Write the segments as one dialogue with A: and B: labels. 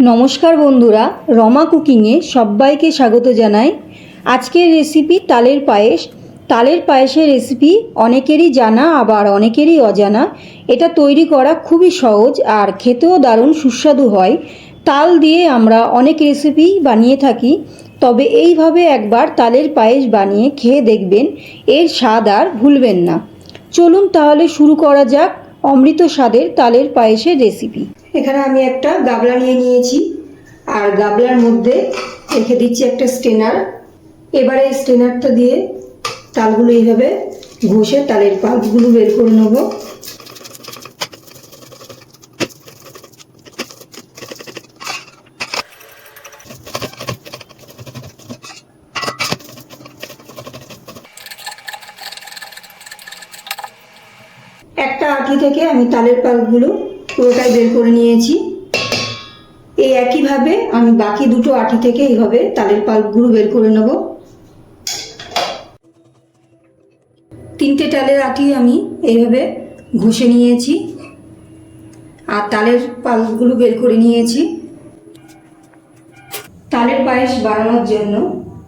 A: নমস্কার বন্ধুরা, রমা কুকিংয়ে সবাইকে স্বাগত জানাই। আজকের রেসিপি তালের পায়েস। তালের পায়েসের রেসিপি অনেকেরই জানা, আবার অনেকেরই অজানা। এটা তৈরি করা খুবই সহজ আর খেতেও দারুণ সুস্বাদু হয়। তাল দিয়ে আমরা অনেক রেসিপি বানিয়ে থাকি, তবে এইভাবে একবার তালের পায়েস বানিয়ে খেয়ে দেখবেন, এর স্বাদ আর ভুলবেন না। চলুন তাহলে শুরু করা যাক। অমৃত স্বাদের তালের পায়েসের রেসিপি এখানে আমি একটা গাবলা নিয়ে নিয়েছি, আর গাবলার মধ্যে রেখে দিচ্ছি একটা স্টেনার। এবারে স্টেনারটা দিয়ে তালগুলো এইভাবে ঘষে তালের পাল্পগুলো বের করে নেব একটা আঁটি থেকে আমি তালের পাল্পগুলো পুরোটাই বের করে নিয়েছি। এই একইভাবে আমি বাকি দুটো আঁটি থেকে এইভাবে তালের পাল্পগুলো বের করে নেব। তিনটে তালের আঁটি আমি এইভাবে ঘষে নিয়েছি আর তালের পাল্পগুলো বের করে নিয়েছি। তালের পায়েস বানানোর জন্য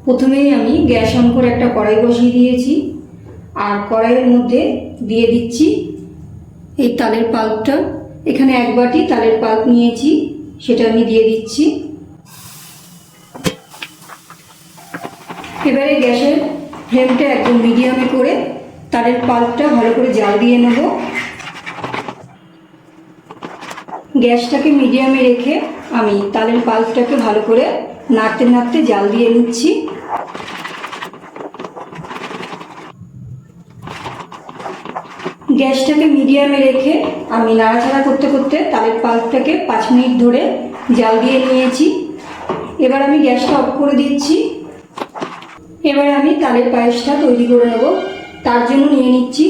A: প্রথমেই আমি গ্যাস অন করে একটা কড়াই বসিয়ে দিয়েছি। আর কড়াইয়ের মধ্যে দিয়ে দিচ্ছি এই তালের পাল্পটা, এখানে এক বাটি তালের পাল্প নিয়েছি, সেটা আমি দিয়ে দিচ্ছি। এবারে গ্যাসের ফ্লেমটা একদম মিডিয়ামে করে তালের পাল্পটা ভালো করে জাল দিয়ে নেব। গ্যাসটাকে মিডিয়ামে রেখে আমি তালের পাল্পটাকে ভালো করে নাড়তে নাড়তে জাল দিয়ে নিচ্ছি। গ্যাসটাকে মিডিয়ামে রেখে আমি নাড়াচাড়া করতে করতে তালের পাল্পটাকে পাঁচ মিনিট ধরে জাল দিয়ে নিয়েছি। এবার আমি গ্যাসটা অফ করে দিচ্ছি। এবার আমি তালের পায়েসটা তৈরি করে নেব। তার জন্য নিয়ে নিচ্ছি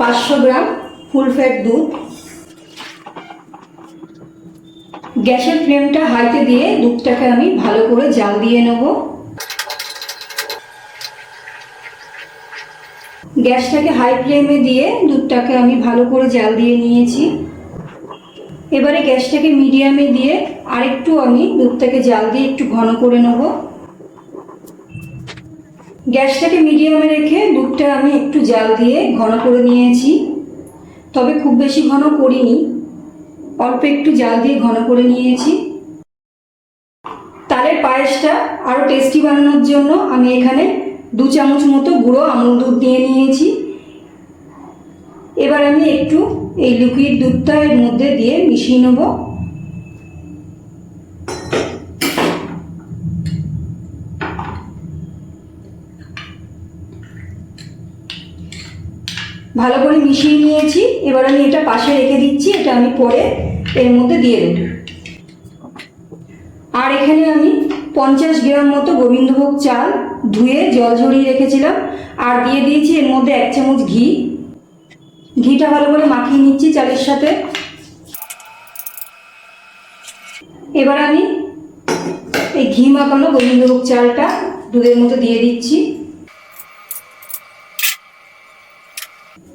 A: পাঁচশো গ্রাম ফুল ফ্যাট দুধ। গ্যাসের ফ্লেমটা হাইতে দিয়ে দুধটাকে আমি ভালো করে জাল দিয়ে নেব। গ্যাসটাকে হাই ফ্লেমে দিয়ে দুধটাকে আমি ভালো করে জাল দিয়ে নিয়েছি। এবারে গ্যাসটাকে মিডিয়ামে দিয়ে আরেকটু আমি দুধটাকে জাল দিয়ে একটু ঘন করে নেব। গ্যাসটাকে মিডিয়ামে রেখে দুধটা আমি একটু জাল দিয়ে ঘন করে নিয়েছি। তবে খুব বেশি ঘন করিনি, অল্প একটু জাল দিয়ে ঘন করে নিয়েছি। তালের পায়েসটা আরও টেস্টি বানানোর জন্য আমি এখানে দু চামচ মতো গুঁড়ো আমুল দুধ দিয়ে নিয়েছি। এবার আমি একটু এই লিকুইড দুধটা এর মধ্যে দিয়ে মিশিয়ে নেব। ভালো করে মিশিয়ে নিয়েছি। এবার আমি এটা পাশে রেখে দিচ্ছি। এটা আমি পরে এর মধ্যে দিয়ে দেব। আর এখানে আমি পঞ্চাশ গ্রাম মতো গোবিন্দভোগ চাল ধুয়ে জল ঝরিয়ে রেখেছিলাম আর দিয়ে দিয়েছি এর মধ্যে এক চামচ ঘি। ঘিটা ভালো করে মাখিয়ে নিচ্ছি চালের সাথে। এবার আমি এই ঘি মাখানো গোবিন্দভোগ চালটা দুধের মতো দিয়ে দিচ্ছি।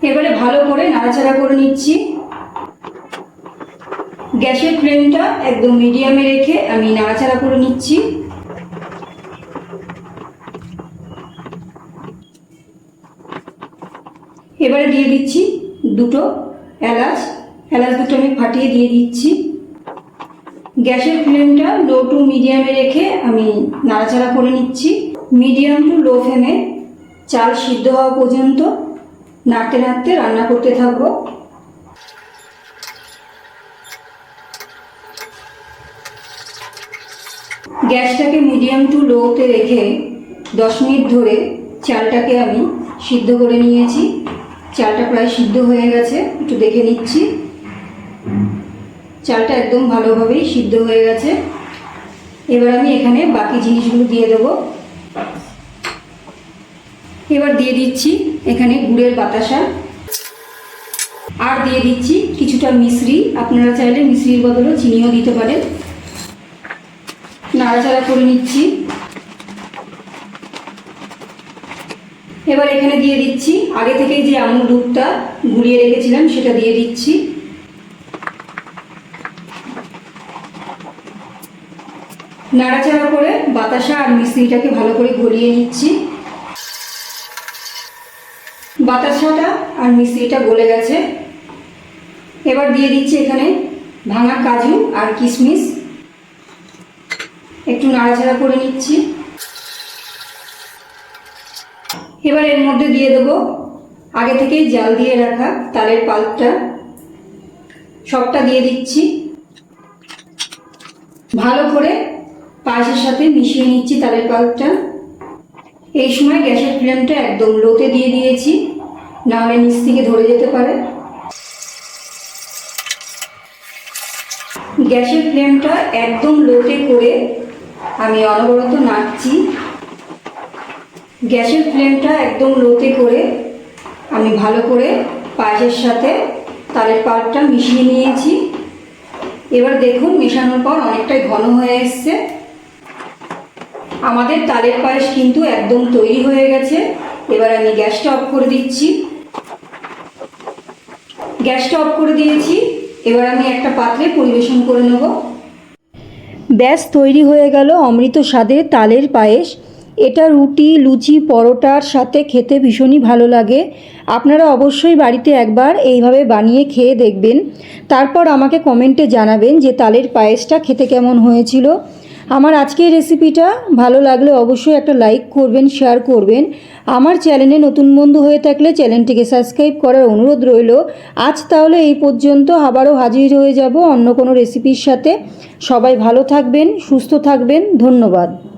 A: এবারে ভালো করে নাড়াচাড়া করে নিচ্ছি। গ্যাসের ফ্লেমটা একদম মিডিয়ামে রেখে আমি নাড়াচাড়া করে নিচ্ছি। এবারে দিয়ে দিচ্ছি দুটো এলাচ। এলাচ দুটো আমি ফাটিয়ে দিয়ে দিচ্ছি। গ্যাসের ফ্লেমটা লো টু মিডিয়ামে রেখে আমি নাড়াচাড়া করে নিচ্ছি। মিডিয়াম টু লো ফ্লেমে চাল সিদ্ধ হওয়া পর্যন্ত নাড়তে নাড়তে রান্না করতে থাকব। গ্যাসটাকে মিডিয়াম টু লোতে রেখে দশ মিনিট ধরে চালটাকে আমি সিদ্ধ করে নিয়েছি। চালটা প্রায় সিদ্ধ হয়ে গেছে, একটু দেখে নিচ্ছি। চালটা একদম ভালোভাবেই সিদ্ধ হয়ে গেছে। এবার আমি এখানে বাকি জিনিসগুলো দিয়ে দেবো। এবার দিয়ে দিচ্ছি এখানে গুড়ের বাতাসা। আর দিয়ে দিচ্ছি কিছুটা মিশ্রি আপনারা চাইলে মিশ্রির বদলে চিনিও দিতে পারেন। নাড়াচাড়া করে নিচ্ছি। এবার এখানে দিয়ে দিচ্ছি। আগে থেকেই যে আমুল দুধটা গুলিয়ে রেখেছিলাম, সেটা দিয়ে দিচ্ছি। নাড়াচাড়া করে বাতাসা আর মিশ্রিটাকে ভালো করে গলিয়ে নিচ্ছি। বাতাসাটা আর মিশ্রিটা গলে গেছে। এবার দিয়ে দিচ্ছি এখানে ভাঙা কাজু আর কিশমিশ। একটু নাড়াচাড়া করে নিচ্ছি। এবার এর মধ্যে দিয়ে দেবো আগে থেকেই জাল দিয়ে রাখা তালের পাল্পটা। সবটা দিয়ে দিচ্ছি। ভালো করে পায়েসের সাথে মিশিয়ে নিচ্ছি তালের পাল্পটা। এই সময় গ্যাসের ফ্লেমটা একদম লোতে দিয়ে দিয়েছি, নাহলে নিচ থেকে ধরে যেতে পারে। গ্যাসের ফ্লেমটা একদম লোতে করে আমি অনবরত নাড়ছি। গ্যাসের ফ্লেমটা একদম লোতে করে আমি ভালো করে পায়েসের সাথে তালের পাল্পটা মিশিয়ে নিয়েছি। এবার দেখুন মেশানোর পর অনেকটাই ঘন হয়ে এসছে। আমাদের তালের পায়েস কিন্তু একদম তৈরি হয়ে গেছে। এবার আমি গ্যাসটা অফ করে দিচ্ছি। গ্যাসটা অফ করে দিয়েছি। এবার আমি একটা পাত্রে পরিবেশন করে নেব। ব্যাস তৈরি হয়ে গেল অমৃত স্বাদের তালের পায়েস। এটা রুটি, লুচি, পরোটার সাথে খেতে ভীষণই ভালো লাগে। আপনারা অবশ্যই বাড়িতে একবার এইভাবে বানিয়ে খেয়ে দেখবেন। তারপর আমাকে কমেন্টে জানাবেন যে তালের পায়েসটা খেতে কেমন হয়েছিল। আমার আজকের রেসিপিটা ভালো লাগলে অবশ্যই একটা লাইক করবেন, শেয়ার করবেন। আমার চ্যানেলে নতুন বন্ধু হয়ে থাকলে চ্যানেলটিকে সাবস্ক্রাইব করার অনুরোধ রইল। আজ তাহলে এই পর্যন্ত আবারও হাজির হয়ে যাব অন্য কোনো রেসিপির সাথে। সবাই ভালো থাকবেন, সুস্থ থাকবেন। ধন্যবাদ।